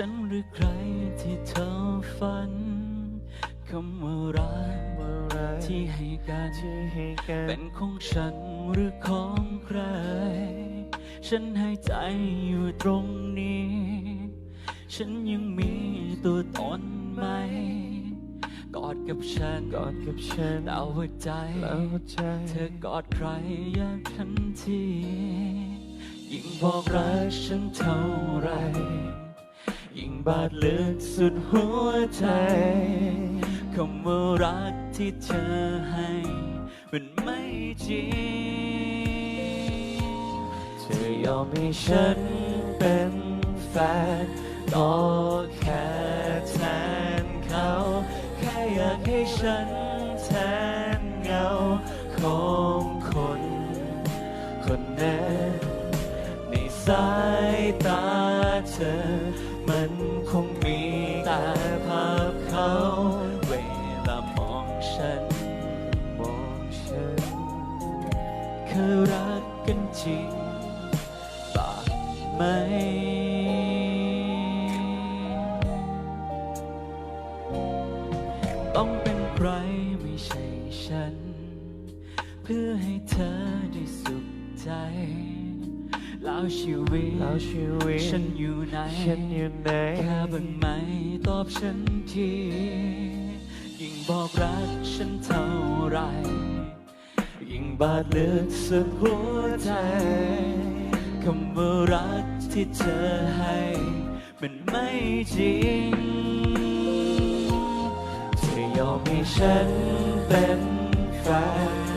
ฉันหรือใครที่เธอฝันคำว่ารักเมื่อไรที่ให้กันที่ให้กันเป็นของฉันหรือของใคร ฉันให้ใจอยู่ตรงนี้ ฉันยังมีตัวตนไหม กอดกับฉันกอดกับฉันแล้วหัวใจแล้วหัวใจ เธอกอดใครอย่างทันที ยิ่งบอกรักฉันเท่าไร ยิ่งบาดลึกสุดหัวใจคำว่ารักที่เธอให้มันไม่จริง เธอยอมให้ฉันเป็นแฟนก็แค่แทนเขา แค่อยากให้ฉันแทนเงาของคน คนนั้นในสายตาเธอ มันคงมีแต่ภาพเขา เวลามองฉัน มองฉัน เคยรักกันจริงบ้างไหมต้องเป็นใครไม่ใช่ฉัน เพื่อให้เธอได้สุขใจ แล้วชีวิตแล้วชีวิตฉันอยู่ไหนฉันอยู่ไหนแค่บ้างไหมตอบฉันทียิ่งบอกรักฉันเท่าไหรยิ่งบาดลึกสุดหัวใจคำว่ารักที่เธอให้ มันไม่จริงเธอยอมให้ฉันเป็นแฟน